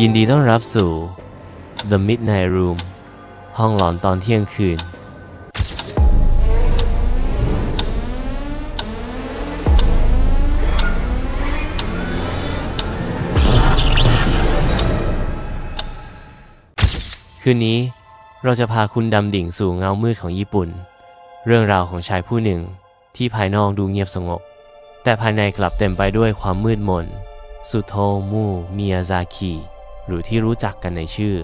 ยินดีต้อนรับสู่ The Midnight Room ห้องหลอนตอนเที่ยงคืน คืนนี้เราจะพาคุณดำดิ่งสู่เงามืดของญี่ปุ่น เรื่องราวของชายผู้หนึ่งที่ภายนอกดูเงียบสงบ แต่ภายในกลับเต็มไปด้วยความมืดมน สุโทมูมิยาซากิ หรือที่รู้จักกันในชื่อ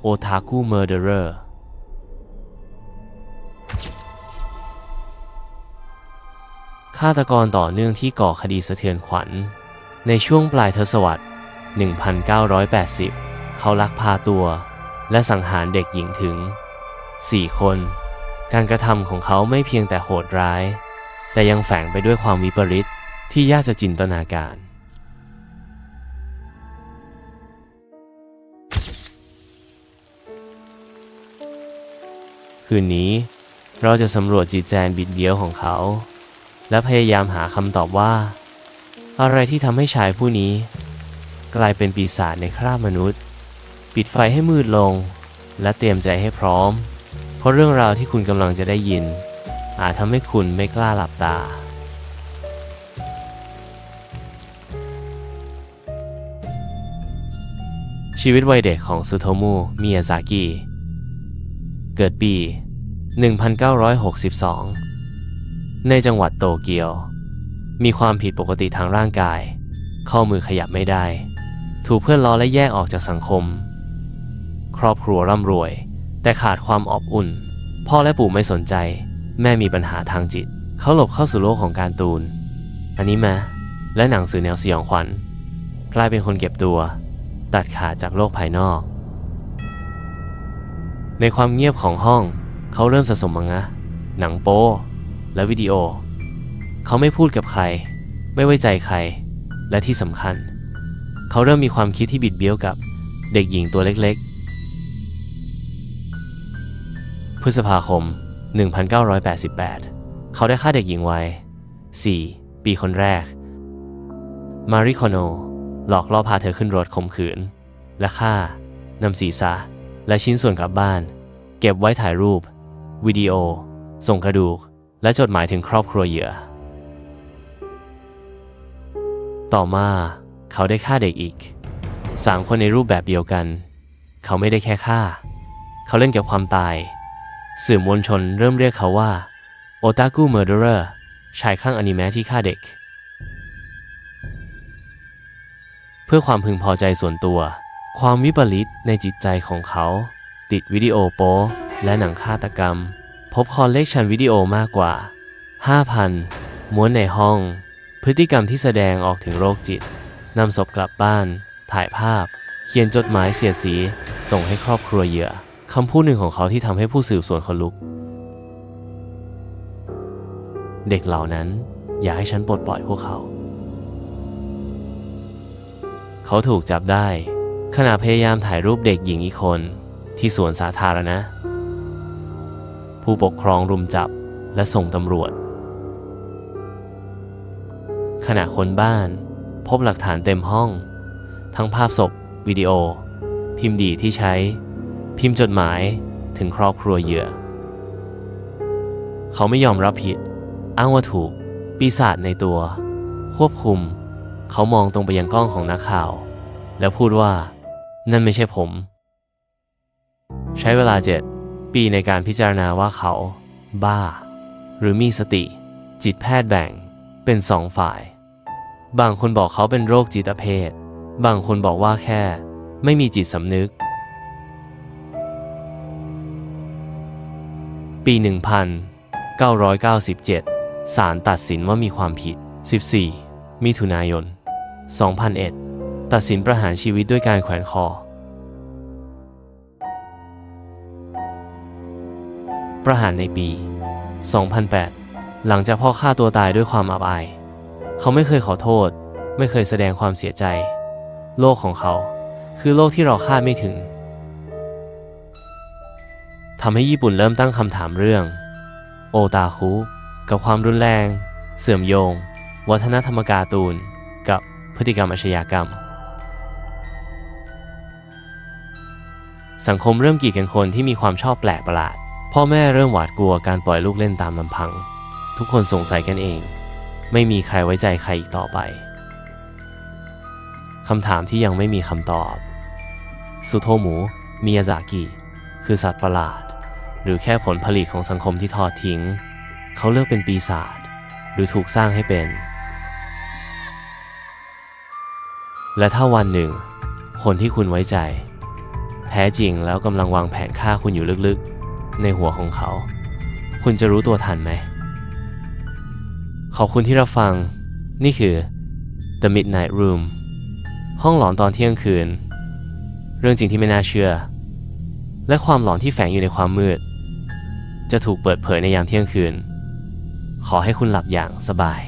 โอทาคุเมอร์เดอร์ฆาตกรต่อเนื่องที่ก่อคดีสะเทือนขวัญ ในช่วงปลายทศวรรษ 1980 เขาลักพาตัว และสังหารเด็กหญิงถึง 4 คน การกระทำของเขาไม่เพียงแต่โหดร้าย แต่ยังแฝงไปด้วยความวิปริตที่ยากจะจินตนาการ คืนนี้ เราจะสำรวจจิตใจบิดเบี้ยวของเขา และพยายามหาคำตอบว่า อะไรที่ทำให้ชายผู้นี้ กลายเป็นปีศาจในคราบมนุษย์ ปิดไฟให้มืดลง และเตรียมใจให้พร้อม เพราะเรื่องราวที่คุณกำลังจะได้ยิน อาจทำให้คุณไม่กล้าหลับตาชีวิตวัยเด็กของสุโทมุมิยาซากิ เกิดปี 1962 ในจังหวัดโตเกียว มีความผิดปกติทางร่างกาย ข้อมือขยับไม่ได้ ถูกเพื่อนล้อและแยกออกจากสังคม ครอบครัวร่ำรวย แต่ขาดความอบอุ่น พ่อและปู่ไม่สนใจ แม่มีปัญหาทางจิต เขาหลบเข้าสู่โลกของการตูน อันิเมะและหนังสือแนวสยองขวัญกลายเป็นคนเก็บตัว ตัดขาดจากโลกภายนอก ในความเงียบของห้อง เขาเริ่มสะสมมังงะ หนังโป๊และวิดีโอ เขาไม่พูดกับใคร ไม่ไว้ใจใคร และที่สำคัญ เขาเริ่มมีความคิดที่บิดเบี้ยวกับเด็กหญิงตัวเล็กๆ พฤษภาคม 1988 เขาได้ฆ่าเด็กหญิงวัย 4 ปีคนแรก มาริคโน หลอกล่อพาเธอขึ้นรถข่มขืน และฆ่านำศีรษะ และชิ้นส่วนกลับบ้าน เก็บไว้ถ่ายรูป วิดีโอ ส่งกระดูก และจดหมายถึงครอบครัวเหยื่อ ต่อมาเขาได้ฆ่าเด็กอีกสามคนในรูปแบบเดียวกัน เขาไม่ได้แค่ฆ่า เขาเล่นกับความตาย สื่อมวลชนเริ่มเรียกเขาว่าโอตาคุเมอร์เดอร์ชายข้างอนิเมะที่ฆ่าเด็ก เพื่อความพึงพอใจส่วนตัว ความวิปริตในจิตใจของเขา ติดวิดีโอโป๊และหนังฆาตกรรม พบคอลเลกชันวิดีโอมากกว่า 5,000 ม้วนในห้อง พฤติกรรมที่แสดงออกถึงโรคจิตนำศพกลับบ้าน ถ่ายภาพ เขียนจดหมายเสียดสี ส่งให้ครอบครัวเหยื่อคำพูดหนึ่งของเขาที่ทำให้ผู้สืบสวนคนลุก เด็กเหล่านั้นอย่าให้ฉันปลดปล่อยพวกเขา เขาถูกจับได้ ขณะพยายามถ่ายรูปเด็กหญิงอีกคนที่สวนสาธารณะ ผู้ปกครองรุมจับและส่งตำรวจ ขณะคนบ้าน พบหลักฐานเต็มห้อง ทั้งภาพศพ วิดีโอ พิมพ์ดีที่ใช้ พิมพ์จดหมายถึงครอบครัวเหยื่อ เขาไม่ยอมรับผิด อ้างว่าถูก ปีศาจในตัว ควบคุม เขามองตรงไปยังกล้องของนักข่าว แล้วพูดว่า นั่นไม่ใช่ผม ใช้เวลาเจ็ดปีในการพิจารณาว่าเขา บ้า หรือมีสติ จิตแพทย์แบ่งเป็นสองฝ่าย บางคนบอกเขาเป็นโรคจิตเภท บางคนบอกว่าแค่ ไม่มีจิตสำนึก ปี 1997ศาลตัดสินว่ามีความผิด 14 มิถุนายน 2001 ตัดสินประหารชีวิตด้วยการแขวนคอ ประหารในปี 2008 หลังจากพ่อฆ่าตัวตายด้วยความอับอาย เขาไม่เคยขอโทษ ไม่เคยแสดงความเสียใจ โลกของเขาคือโลกที่เราคาดไม่ถึงทำให้ญี่ปุ่นเริ่มตั้งคำถามเรื่อง โอตาคุกับความรุนแรง เสื่อมโยง วัฒนธรรมการ์ตูน กับพฤติกรรมอาชญากรรม สังคมเริ่มกีดกันคนที่มีความชอบแปลกประหลาด พ่อแม่เริ่มหวาดกลัวการปล่อยลูกเล่นตามลำพัง ทุกคนสงสัยกันเอง ไม่มีใครไว้ใจใครอีกต่อไปคำถามที่ยังไม่มีคำตอบ สุโธมุมิยาซากิ คือสัตว์ประหลาด หรือแค่ผลผลิตของสังคมที่ทอดทิ้ง เขาเลือกเป็นปีศาจหรือถูกสร้างให้เป็น และถ้าวันหนึ่ง คนที่คุณไว้ใจ ท้จริงแล้วกำลังวางแผนฆ่าคุณอยู่ลึกๆ ในหัวของเขา คุณจะรู้ตัวทันไหม ขอบคุณที่รับฟัง นี่คือ The Midnight Room ห้องหลอนตอนเที่ยงคืน เรื่องจริงที่ไม่น่าเชื่อ และความหลอนที่แฝงอยู่ในความมืด จะถูกเปิดเผยในยามเที่ยงคืน ขอให้คุณหลับอย่างสบาย